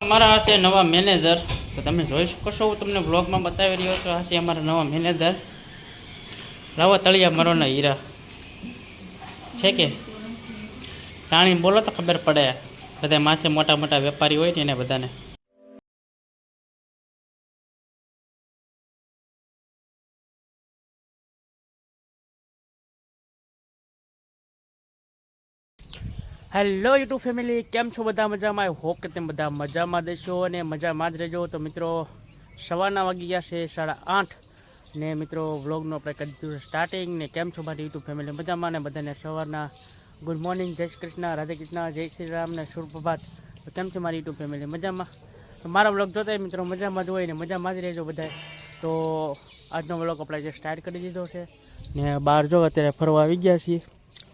અમારા હશે નવા મેનેજર તો તમે જોઈ શકો છો, હું તમને બ્લોગમાં બતાવી રહ્યો છું હશે અમારા નવા મેનેજર લાવો તળિયા મરોના હીરા. છે કે? તાણી બોલો તો ખબર પડે. બધા માથે મોટા મોટા વેપારી હોય ને એને બધાને. હેલો યુટ્યુબ ફેમિલી, કેમ છો બધા મજામાં? આઈ હોપ કે તમે બધા મજામાં દેશો અને મજામાં જ રહેજો. તો મિત્રો, સવારના વાગી ગયા છે સાડા આઠ ને મિત્રો, વ્લોગનું આપણે કરી દીધું સ્ટાર્ટિંગ ને કેમ છો મારી યુટ્યુબ ફેમિલી? મજામાં ને બધાને સવારના. ગુડ મોર્નિંગ જય શ્રી કૃષ્ણ, રાધે કૃષ્ણ, જય શ્રી રામ ને સુપ્રભાત તો કેમ છે મારી યુટ્યુબ ફેમિલી? મજામાં? મારા વ્લોગ જોતા મિત્રો, મજામાં જ હોય ને મજામાં જ રહેજો બધાય. તો આજનો વ્લોગ આપણે જે સ્ટાર્ટ કરી દીધો છે ને બહાર જો, અત્યારે ફરવા આવી ગયા છીએ.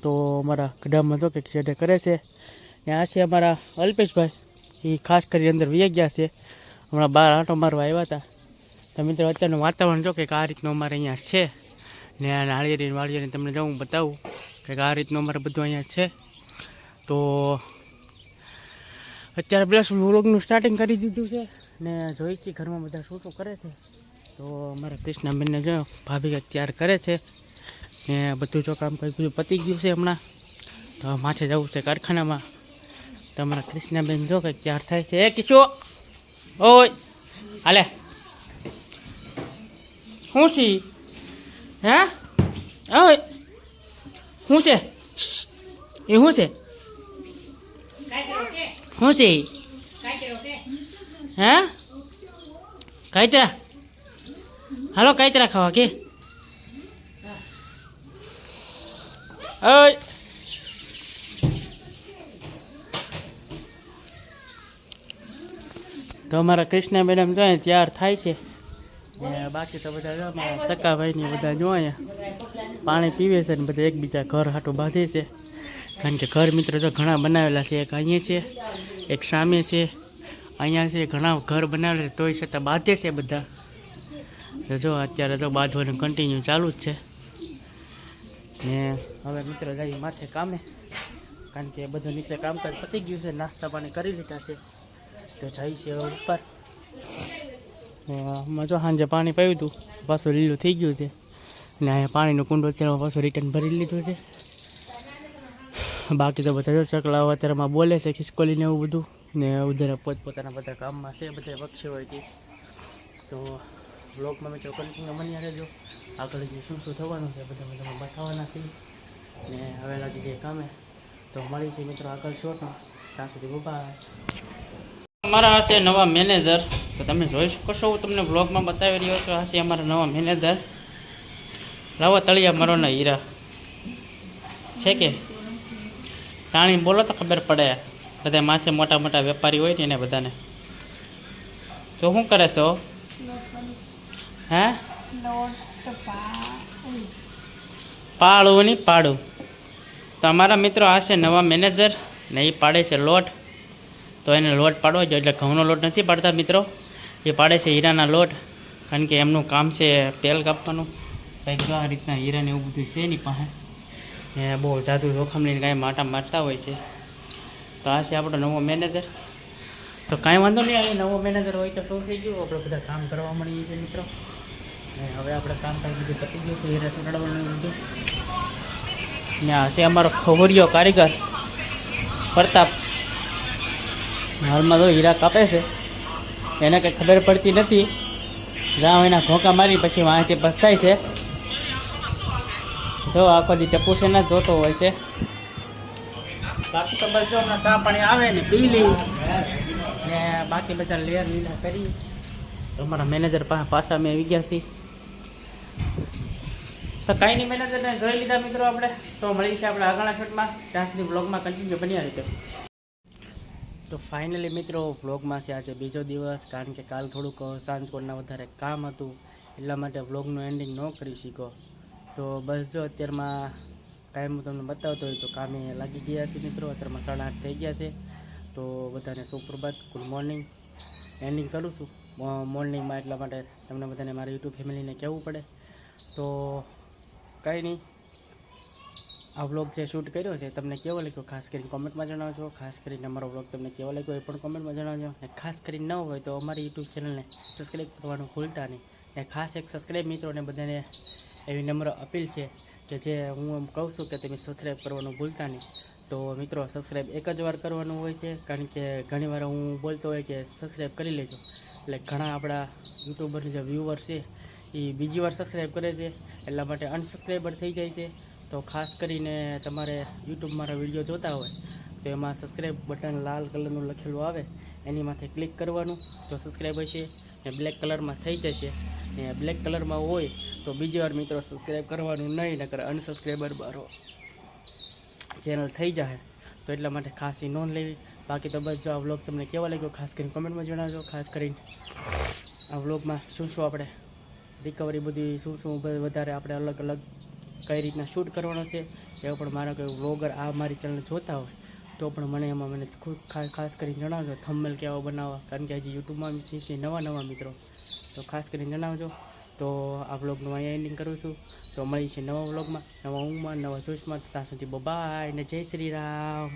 તો અમારા ગઢામાં તો કંઈક શેડે કરે છે. ને આ છે અમારા અલ્પેશભાઈ. એ ખાસ કરી અંદર વી ગયા છે. હમણાં બહાર આંટો મારવા આવ્યા હતા. તો મિત્રો, અત્યારનું વાતાવરણ જો કંઈક આ રીતનું અમારે અહીંયા છે. ને આ નાળિયેરી વાળિયેરી તમને જો હું બતાવું કંઈક આ રીતનું અમારે બધું અહીંયા છે. તો અત્યારે પ્લસ વ્લોગનું સ્ટાર્ટિંગ કરી દીધું છે. ને જોઈ છીએ ઘરમાં બધા શું કરે છે. તો અમારા કૃષ્ણાબેનને જો ભાભી તૈયાર કરે છે. ને બધું જો કામ કરી બધું પતી ગયું છે હમણાં. તો માથે જવું છે કારખાનામાં. તમારા કૃષ્ણાબેન જો કંઈક ક્યાર થાય છે. એ કિશો! ઓય! હાલે. શું છે? હે? ઓય! શું છે? એ શું છે? શું છે? હે? કાયતરા? હાલો કાચરા ખાવા કે? ઓય તો અમારા કૃષ્ણા મેડમ જો તૈયાર થાય છે ને બાકી તો બધા જો અમારા સકાભાઈ ને બધા જો અહીંયા પાણી પીવે છે ને બધા એકબીજા ઘર હાટું બાંધે છે કારણ કે ઘર મિત્રો તો ઘણા બનાવેલા છે એક અહીંયા છે એક સામે છે અહીંયા છે ઘણા ઘર બનાવેલા છે તોય છતાં બાંધે છે બધા જો અત્યારે તો બાંધવાનું કન્ટિન્યુ ચાલુ જ છે ને હવે મિત્રો જઈએ માથે કામે, કારણ કે બધું નીચે કામકાજ પતી ગયું છે, નાસ્તા પાણી કરી લીધા છે, તો જાય છે ઉપર. આમાં જો સાંજે પાણી પાયું હતું પાછું લીલું થઈ ગયું છે, ને અહીંયા પાણીનો કુંડો અત્યારે પાછું રિટર્ન ભરી લીધું છે. બાકી તો બધા જો ચકલાઓ અત્યારેમાં બોલે છે ખિસકોલીને એવું બધું, ને ઉધર પોતપોતાના બધા કામમાં છે, બધા પક્ષી હોય તો બ્લોગમાં મિત્રો કન્ટિન્યુ બન્યા રહેજો. આગળ જે શું શું થવાનું છે બધા બધા બતાવવાના છીએ ને હવે લાગી જાય કામે. તો મળી છે મિત્રો આગળ શોટમાં ત્યાં સુધી બાય અમારા હશે નવા મેનેજર તો તમે જોઈ શકો છો, હું તમને બ્લોગમાં બતાવી રહ્યો છું. હશે અમારા નવા મેનેજર લાવો તળિયા મારોના હીરા. છે કે? તાણી બોલો તો ખબર પડે. બધા માથે મોટા મોટા વેપારી હોય ને એને બધાને. તો શું કરે છો? હે? પાળું નહીં પાડું તો અમારા મિત્રો આ છે નવા મેનેજર ને એ પાડે છે લોટ. તો એને લોટ પાડવો જોઈએ એટલે ઘઉંનો લોટ નથી પાડતા મિત્રો. એ પાડે છે હીરાના લોટ. કારણ કે એમનું કામ છે તેલ કાપવાનું. કંઈક આ રીતના હીરાને એવું બધું છે એની પાસે. એ બહુ જાદુ જોખમ લઈને કાંઈ માટા મારતા હોય છે. તો આ છે આપણો નવો મેનેજર તો કાંઈ વાંધો નહીં આવે નવો મેનેજર હોય તો શું થઈ ગયું? આપણે બધા કામ કરવા મળીએ છીએ મિત્રો. હવે આપણે કામ કાંઈ બધું પતી ગયું છે હીરા ચડાવવાનું બધું. ને છે અમારો ખબરિયો કારીગર, પ્રતાપ. હાલમાં તો હીરા કાપે છે. એને કંઈ ખબર પડતી નથી. જ્યાં એના ઘોંકા મારી પછી વાંચી પસ્તાય છે. જો આખો દી ટપુ છે ને જોતો હોય છે. બાકી તો બસ જો હમણાં ચા પાણી આવે ને પી લઈ ને બાકી બધા લેર લીલા કરી. અમારા મેનેજર પાસે પાછા અમે આવી ગયા છીએ. તો કાંઈ નહીં મહેનત જોઈ લીધા મિત્રો આપણે. તો મળી છે આપણે આગળના શૂટમાં. ત્યાં સુધી બ્લોગમાં કન્ટિન્યુ બન્યા રીતે તો ફાઇનલી મિત્રો બ્લોગમાં છે આજે બીજો દિવસ, કારણ કે કાલ થોડુંક સાંજ કોરના વધારે કામ હતું. એટલા માટે વ્લોગનું એન્ડિંગ ન કરી શીખો. તો બસ જો અત્યારમાં ટાઈમ હું તમને બતાવતો હોય તો કામે લાગી ગયા છે મિત્રો. અત્યારમાં સાડા આઠ થઈ ગયા છે. તો બધાને સુપ્રભાત ગુડ મોર્નિંગ એન્ડિંગ કરું છું. મોર્નિંગમાં એટલા માટે તમને બધાને મારી યુટ્યુબ ફેમિલીને કહેવું પડે. તો કંઈ નહીં. આ વ્લોગ જે શૂટ કર્યો છે, તમને કેવો લાગ્યો? ખાસ કરીને કોમેન્ટમાં જણાવજો. ખાસ કરીને અમારો વ્લોગ તમને કેવો લાગ્યો એ પણ કોમેન્ટમાં જણાવજો. અને ખાસ કરીને ન હોય તો અમારી યુટ્યુબ ચેનલને સબસ્ક્રાઈબ કરવાનું ભૂલતા નહીં. અને ખાસ એક સબસ્ક્રાઈબ મિત્રોને બધાને એવી નમ્ર અપીલ છે કે જે હું એમ કહું છું કે તમે સબસ્ક્રાઈબ કરવાનું ભૂલતા નહીં. તો મિત્રો સબસ્ક્રાઈબ એક જ વાર કરવાનું હોય છે, કારણ કે ઘણીવાર હું બોલતો હોય કે સબસ્ક્રાઈબ કરી લેજો. એટલે ઘણા આપણા યુટ્યુબરના જે વ્યૂવર છે એ બીજી વાર સબસ્ક્રાઈબ કરે છે, એટલા માટે અનસબસ્ક્રાઈબર થઈ જાય છે. તો ખાસ કરીને તમારે યુટ્યુબ મારા વીડિયો જોતા હોય, તો એમાં સબસ્ક્રાઈબ બટન લાલ કલરનું લખેલું આવે એની માથે ક્લિક કરવાનું, તો સબસ્ક્રાઈબ હશે, ને બ્લેક કલરમાં થઈ જશે. ને બ્લેક કલરમાં હોય, તો બીજી વાર મિત્રો સબસ્ક્રાઈબ કરવાનું નહીં, નકર અનસબસ્ક્રાઈબર બારો ચેનલ થઈ જાય તો એટલા માટે ખાસ એ નોંધ લેવી. બાકી તો બસ જો આ વ્લોગ તમને કેવા લાગ્યો, ખાસ કરીને કોમેન્ટમાં જણાવજો. ખાસ કરીને આ વ્લોગમાં શું શું આપણે રિકવરી બધી શું શું વધારે આપણે અલગ અલગ કઈ રીતના શૂટ કરવાનો છે, એવો પણ મારા કોઈ વ્લોગર આ મારી ચેનલ જોતા હોય, તો પણ મને એમાં મને ખૂબ ખાસ ખાસ કરીને જણાવજો થંબમેલ કેવા બનાવવા, કારણ કે હજી યુટ્યુબમાં છે, નવા નવા મિત્રો. તો ખાસ કરીને જણાવજો. તો આ વ્લોગનું અહીંયા એન્ડિંગ કરું છું. તો મળીએ છીએ નવા વ્લોગમાં નવા ઊંઘમાં, નવા જોશમાં ત્યાં સુધી બબાય ને જય શ્રી રામ.